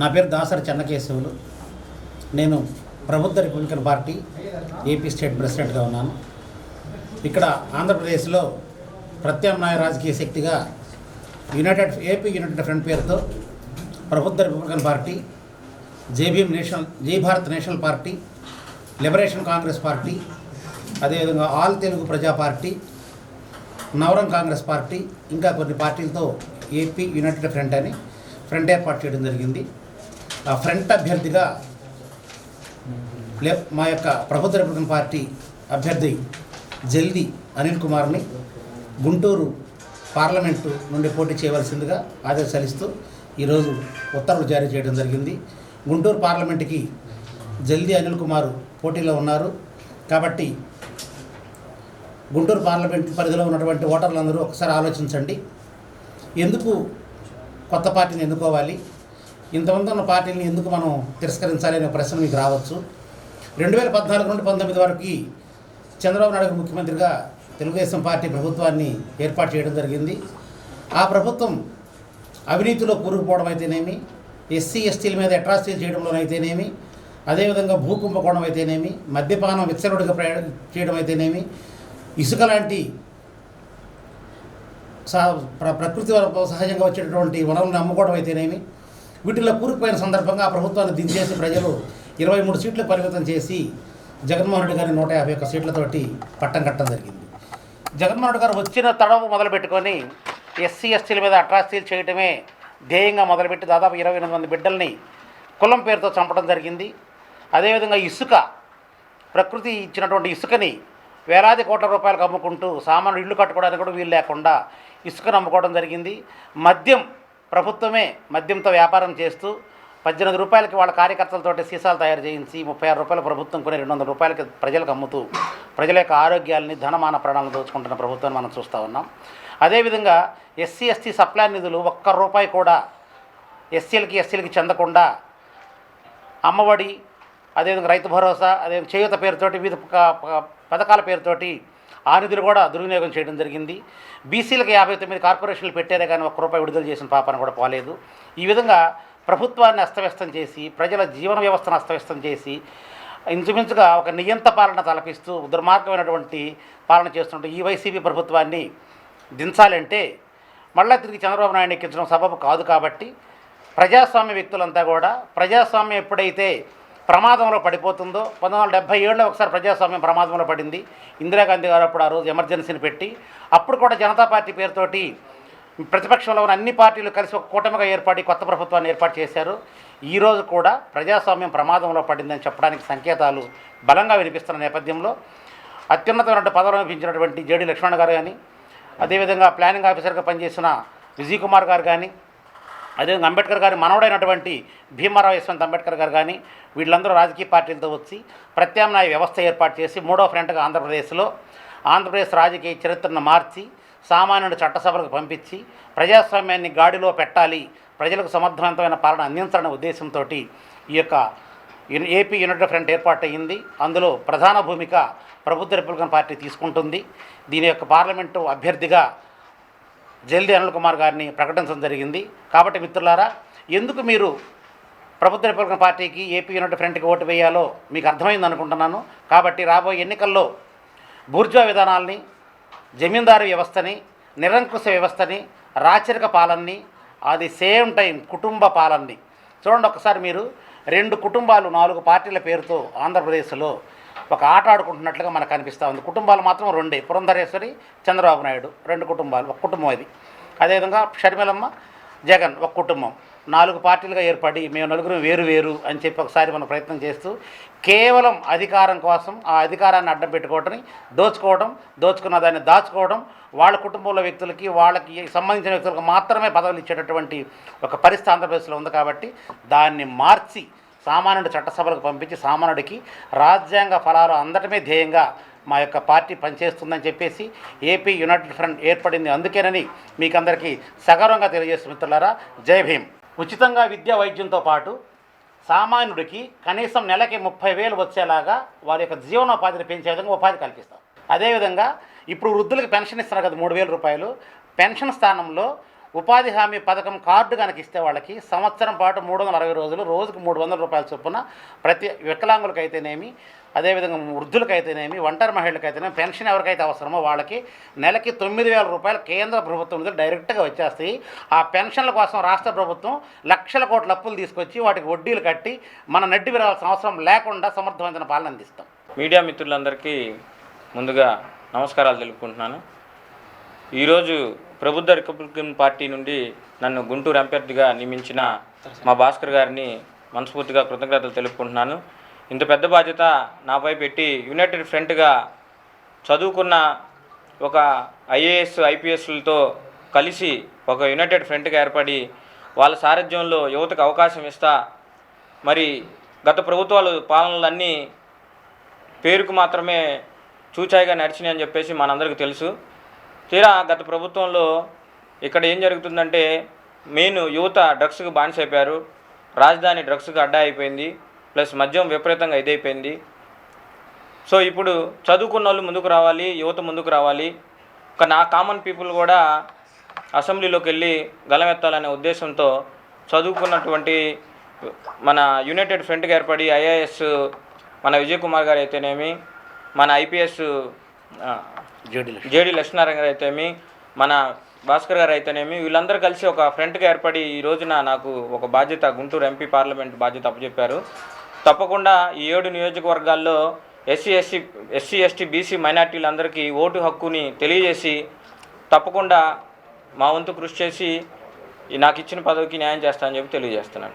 నా పేరు దాసరి చెన్నకేశవులు. నేను ప్రభుత్వ రిపబ్లికన్ పార్టీ ఏపీ స్టేట్ ప్రెసిడెంట్గా ఉన్నాను. ఇక్కడ ఆంధ్రప్రదేశ్లో ప్రత్యామ్నాయ రాజకీయ శక్తిగా యునైటెడ్ ఏపీ యునైటెడ్ ఫ్రంట్ పేరుతో ప్రభుత్వ Republican party JBM national Jai Bharat national party liberation Congress party అదేవిధంగా ఆల్ తెలుగు ప్రజా పార్టీ నవరం కాంగ్రెస్ పార్టీ ఇంకా కొన్ని పార్టీలతో ఏపీ యునైటెడ్ ఫ్రంట్ అని ఫ్రంట్ ఏర్పాటు చేయడం జరిగింది. ఫ్రంట్ అభ్యర్థిగా లే మా యొక్క ప్రభుత్వ రిపబ్లికన్ పార్టీ అభ్యర్థి జల్ది అనిల్ కుమార్ని గుంటూరు పార్లమెంటు నుండి పోటీ చేయవలసిందిగా ఆదేశాలు ఇస్తూ ఈరోజు ఉత్తర్వులు జారీ చేయడం జరిగింది. గుంటూరు పార్లమెంటుకి జల్ది అనిల్ కుమార్ పోటీలో ఉన్నారు. కాబట్టి గుంటూరు పార్లమెంట్ పరిధిలో ఉన్నటువంటి ఓటర్లందరూ ఒకసారి ఆలోచించండి. ఎందుకు కొత్త పార్టీని ఎన్నుకోవాలి? ఇంతమంది ఉన్న పార్టీని ఎందుకు మనం తిరస్కరించాలి అనే ప్రశ్న మీకు రావచ్చు. రెండు వేల పద్నాలుగు నుండి పంతొమ్మిది వరకు చంద్రబాబు నాయుడు ముఖ్యమంత్రిగా తెలుగుదేశం పార్టీ ప్రభుత్వాన్ని ఏర్పాటు చేయడం జరిగింది. ఆ ప్రభుత్వం అవినీతిలో కూరుకుపోవడం అయితేనేమి ఎస్సీ ఎస్టీల మీద అట్రాసిటీలు చేయడంలోనైతేనేమి అదేవిధంగా భూ కుంభకోణం అయితేనేమి మద్యపానం విచ్చరుడిగా ప్రయాణ చేయడం అయితేనేమి ఇసుక లాంటి సహ ప్ర- ప్రకృతి సహజంగా వచ్చేటటువంటి వనరులను అమ్ముకోవడం అయితేనేమి వీటిలో కూరుకుపోయిన సందర్భంగా ప్రభుత్వాన్ని దించేసి ప్రజలు ఇరవై మూడు సీట్లు పరిమితం చేసి జగన్మోహన్ రెడ్డి గారిని నూట యాభై ఒక్క సీట్లతోటి పట్టం కట్టడం జరిగింది. జగన్మోహన్ రెడ్డి గారు వచ్చిన తడవు మొదలు పెట్టుకొని ఎస్సీ ఎస్టీల మీద అట్రాసిటీలు చేయటమే ధ్యేయంగా మొదలుపెట్టి దాదాపు ఇరవై ఎనిమిది మంది బిడ్డల్ని కులం పేరుతో చంపడం జరిగింది. అదేవిధంగా ఇసుక ప్రకృతి ఇచ్చినటువంటి ఇసుకని వేలాది కోట్ల రూపాయలకు అమ్ముకుంటూ సామాన్లు ఇల్లు కట్టుకోవడానికి కూడా వీలు లేకుండా ఇసుకను అమ్ముకోవడం జరిగింది. మద్యం ప్రభుత్వమే మద్యంతో వ్యాపారం చేస్తూ పద్దెనిమిది రూపాయలకి వాళ్ళ కార్యకర్తలతోటి సీసాలు తయారు చేయించి ముప్పై ఆరు రూపాయల ప్రభుత్వం కొన్ని రెండు వందల రూపాయలకి ప్రజలకు అమ్ముతూ ప్రజల యొక్క ఆరోగ్యాలని ధనమాన ప్రాణాలను దోచుకుంటున్న ప్రభుత్వాన్ని మనం చూస్తూ ఉన్నాం. అదేవిధంగా ఎస్సీ ఎస్టీ సప్లై నిధులు ఒక్క రూపాయి కూడా ఎస్సీలకి ఎస్సీలకి చెందకుండా అమ్మఒడి అదేవిధంగా రైతు భరోసా అదే చేయూత పేరుతోటి వివిధ పథకాల పేరుతోటి ఆ నిధులు కూడా దుర్వినియోగం చేయడం జరిగింది. బీసీలకు యాభై తొమ్మిది కార్పొరేషన్లు పెట్టారే కానీ ఒక్క రూపాయి విడుదల చేసిన పాపన కూడా పోలేదు. ఈ విధంగా ప్రభుత్వాన్ని అస్తవ్యస్తం చేసి ప్రజల జీవన వ్యవస్థను అస్తవ్యస్తం చేసి ఇంచుమించుగా ఒక నియంత పాలన తలపిస్తూ దుర్మార్గమైనటువంటి పాలన చేస్తుంటే ఈ వైసీపీ ప్రభుత్వాన్ని దించాలంటే మళ్ళా తిరిగి చంద్రబాబు నాయుడు ఎక్కించడం సబబు కాదు కాబట్టి ప్రజాస్వామ్య వ్యక్తులంతా కూడా ప్రజాస్వామ్యం ఎప్పుడైతే ప్రమాదంలో పడిపోతుందో పంతొమ్మిది వందల డెబ్బై ఏడులో ఒకసారి ప్రజాస్వామ్యం ప్రమాదంలో పడింది. ఇందిరాగాంధీ గారు అప్పుడు ఆ రోజు ఎమర్జెన్సీని పెట్టి అప్పుడు కూడా జనతా పార్టీ పేరుతోటి ప్రతిపక్షంలో ఉన్న అన్ని పార్టీలు కలిసి ఒక కూటమిగా ఏర్పడి కొత్త ప్రభుత్వాన్ని ఏర్పాటు చేశారు. ఈరోజు కూడా ప్రజాస్వామ్యం ప్రమాదంలో పడిందని చెప్పడానికి సంకేతాలు బలంగా వినిపిస్తున్న నేపథ్యంలో అత్యున్నతమైన పదవులు అనిపించినటువంటి జేడి లక్ష్మణ్ గారు కానీ అదేవిధంగా ప్లానింగ్ ఆఫీసర్గా పనిచేసిన విజయ్ కుమార్ గారు కానీ అదేవిధంగా అంబేద్కర్ గారి మనవడైనటువంటి భీమారావు యశ్వంత్ అంబేద్కర్ గారు కానీ వీళ్ళందరూ రాజకీయ పార్టీలతో వచ్చి ప్రత్యామ్నాయ వ్యవస్థ ఏర్పాటు చేసి మూడో ఫ్రంట్గా ఆంధ్రప్రదేశ్లో ఆంధ్రప్రదేశ్ రాజకీయ చరిత్రను మార్చి సామాన్యుడు చట్టసభలకు పంపించి ప్రజాస్వామ్యాన్ని గాడిలో పెట్టాలి ప్రజలకు సమర్థవంతమైన పాలన అందించాలనే ఉద్దేశంతో ఈ యొక్క ఏపీ యునైటెడ్ ఫ్రంట్ ఏర్పాటు అయింది అందులో ప్రధాన భూమిక ప్రభుత్వ రిపబ్లికన్ పార్టీ తీసుకుంటుంది. దీని యొక్క పార్లమెంటు అభ్యర్థిగా జల్దీ అనిల్ కుమార్ గారిని ప్రకటించడం జరిగింది. కాబట్టి మిత్రులారా ఎందుకు మీరు ప్రభుత్వ రిపబ్లికన్ పార్టీకి ఏపీ యూనిట్ ఫ్రంట్కి ఓటు వేయాలో మీకు అర్థమైంది అనుకుంటున్నాను. కాబట్టి రాబోయే ఎన్నికల్లో బూర్జా విధానాల్ని జమీందారు వ్యవస్థని నిరంకుశ వ్యవస్థని రాచరిక పాలనని అది సేమ్ టైం కుటుంబ పాలనని. చూడండి ఒకసారి మీరు రెండు కుటుంబాలు నాలుగు పార్టీల పేరుతో ఆంధ్రప్రదేశ్లో ఒక ఆట ఆడుకుంటున్నట్లుగా మనకు కనిపిస్తూ ఉంది. కుటుంబాలు మాత్రం రెండే పురంధరేశ్వరి చంద్రబాబు నాయుడు. రెండు కుటుంబాలు ఒక కుటుంబం అది. అదేవిధంగా షర్మిలమ్మ జగన్ ఒక కుటుంబం. నాలుగు పార్టీలుగా ఏర్పడి మేము నలుగురు వేరు వేరు అని చెప్పి ఒకసారి మనం ప్రయత్నం చేస్తూ కేవలం అధికారం కోసం ఆ అధికారాన్ని అడ్డం పెట్టుకోవటం దోచుకోవడం దోచుకున్న దాన్ని దాచుకోవడం వాళ్ళ కుటుంబంలో వ్యక్తులకి వాళ్ళకి సంబంధించిన వ్యక్తులకు మాత్రమే పదవులు ఇచ్చేటటువంటి ఒక పరిస్థితి ఆంధ్రప్రదేశ్లో ఉంది కాబట్టి దాన్ని మార్చి సామాన్యుడి చట్టసభలకు పంపించి సామాన్యుడికి రాజ్యాంగ ఫలాలు అందటమే ధ్యేయంగా మా యొక్క పార్టీ పనిచేస్తుందని చెప్పేసి ఏపీ యునైటెడ్ ఫ్రంట్ ఏర్పడింది. అందుకేనని మీకు అందరికీ సగర్వంగా తెలియజేస్తు మిత్రులారా జై భీమ్. ఉచితంగా విద్యా వైద్యంతో పాటు సామాన్యుడికి కనీసం నెలకి ముప్పై వేలు వచ్చేలాగా వారి యొక్క జీవనోపాధిని పెంచే విధంగా ఉపాధి కల్పిస్తాం. అదేవిధంగా ఇప్పుడు వృద్ధులకు పెన్షన్ ఇస్తున్నారు కదా మూడు వేల రూపాయలు. పెన్షన్ స్థానంలో ఉపాధి హామీ పథకం కార్డు కనుక ఇస్తే వాళ్ళకి సంవత్సరం పాటు మూడు వందల అరవై రోజులు రోజుకు మూడు వందల రూపాయల చొప్పున ప్రతి వికలాంగులకైతేనేమి అదేవిధంగా వృద్ధులకైతేనేమి ఒంటరి మహిళలకైతేనేమి పెన్షన్ ఎవరికైతే అవసరమో వాళ్ళకి నెలకి తొమ్మిది వేల రూపాయలు కేంద్ర ప్రభుత్వం నుంచి డైరెక్ట్గా వచ్చేస్తాయి. ఆ పెన్షన్ల కోసం రాష్ట్ర ప్రభుత్వం లక్షల కోట్ల అప్పులు తీసుకొచ్చి వాటికి వడ్డీలు కట్టి మన నడ్డి విరాల్సిన అవసరం లేకుండా సమర్థవంతమైన పాలన అందిస్తాం. మీడియా మిత్రులందరికీ ముందుగా నమస్కారాలు తెలుపుకుంటున్నాను. ఈరోజు ప్రబుద్ధ రిపబ్లికన్ పార్టీ నుండి నన్ను గుంటూరు అభ్యర్థిగా నియమించిన మా భాస్కర్ గారిని మనస్ఫూర్తిగా కృతజ్ఞతలు తెలుపుకుంటున్నాను. ఇంత పెద్ద బాధ్యత నాపై పెట్టి యునైటెడ్ ఫ్రంట్గా చదువుకున్న ఒక ఐఏఎస్ ఐపీఎస్లతో కలిసి ఒక యునైటెడ్ ఫ్రంట్గా ఏర్పడి వాళ్ళ సారథ్యంలో యువతకు అవకాశం ఇస్తా మరి గత ప్రభుత్వాలు పాలనలన్నీ పేరుకు మాత్రమే చూచాయిగా నడిచినాయని చెప్పేసి మనందరికీ తెలుసు. తీరా గత ప్రభుత్వంలో ఇక్కడ ఏం జరుగుతుందంటే మెయిన్ యువత డ్రగ్స్కి అయిపోయారు రాజధాని డ్రగ్స్కి అడ్డా అయిపోయింది. ప్లస్ మద్యం విపరీతంగా ఇదైపోయింది. సో ఇప్పుడు చదువుకున్న వాళ్ళు ముందుకు రావాలి యువత ముందుకు రావాలి. ఒక నా కామన్ పీపుల్ కూడా అసెంబ్లీలోకి వెళ్ళి గలమెత్తాలనే ఉద్దేశంతో చదువుకున్నటువంటి మన యునైటెడ్ ఫ్రంట్గా ఏర్పడి ఐఏఎస్ మన విజయ్ కుమార్ గారు అయితేనేమి మన ఐపీఎస్ జేడి లక్ష్మీనారాయణ గారు అయితేమి మన భాస్కర్ గారు అయితేనేమి వీళ్ళందరూ కలిసి ఒక ఫ్రంట్గా ఏర్పడి ఈ రోజున నాకు ఒక బాధ్యత గుంటూరు ఎంపీ పార్లమెంట్ బాధ్యత అప్పచెప్పారు. తప్పకుండా ఈ ఏడు నియోజకవర్గాల్లో SC SC SC ST BC మైనార్టీలందరికీ vote హక్కుని తెలియజేసి తప్పకుండా మా వంతు కృషి చేసి నాకు ఇచ్చిన పదవికి న్యాయం చేస్తానని చెప్పి తెలియజేస్తున్నాను.